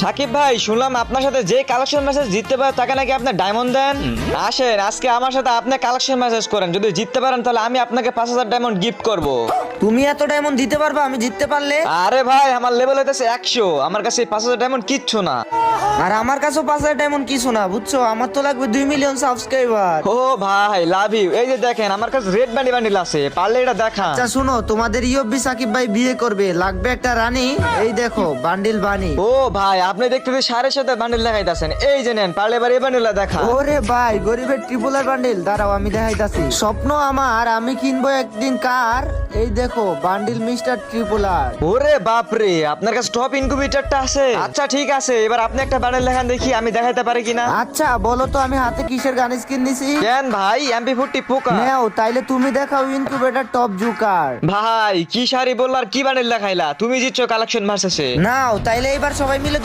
সাকিব ভাই শুনলাম আপনার সাথে যে কালেকশন মেসেজ জিততে পারে তাকে নাকি আপনি ডায়মন্ড দেন? আসেন আজকে আমার সাথে আপনি কালেকশন মেসেজ করেন। যদি জিততে পারেন তাহলে আমি আপনাকে পাঁচ হাজার ডায়মন্ড গিফট করব। তুমি এত ডায়মন্ড দিতে পারবা আমি জিততে পারলে? আরে ভাই আমার লেভেল হইতেছে একশো। আমার কাছে পাঁচ হাজার ডায়মন্ড কিচ্ছু না। আর আমার কাছেও পাঁচ হাজার ডায়মন্ড কিছু না বুঝছ? আমার তো লাগবে দুই মিলিয়ন সাবস্ক্রাইবার ও ভাই লাভ ইউ এই যে দেখেন আমার কাছে রেড বান্ডি বান্ডিল আছে পারলে এটা দেখা। আচ্ছা শুনো তোমাদের ইয়ব্বি সাকিব ভাই বিয়ে করবে লাগবে একটা রানী। এই দেখো বান্ডিল বানি ও ভাই আপনি দেখতে সাড়ে সাথে বান্ডিল দেখাইতেছেন। এই যে নেন পারলে এবার এই বান্ডিলটা দেখা। ওরে ভাই গরিবের ট্রিপুলার বান্ডিল দাঁড়াও আমি দেখাইতাছি। স্বপ্ন আমার আমি কিনবো একদিন কার? এই দেখো বান্ডিল মিস্টার ট্রিপুলার ওরে বাপরে আপনার কাছে টপ ইনকিউবেটরটা আছে? আচ্ছা ঠিক আছে এবার আপনি একটা বান্ডিল দেখান দেখি আমি দেখাইতে পারি কিনা? আচ্ছা বলো তো আমি হাতে কিসের গান স্কিন নিছি কেন ভাই এমপি ফোরটি পোকা। নেও তাইলে তুমি দেখাও ইনকিউবেটর টপ জুকার ভাই কি শাড়ি বলল আর কি বান্ডিল দেখাইলা তুমি জিতছো কালেকশন ভার্সেসে নাও তাইলে এবার সবাই মিলে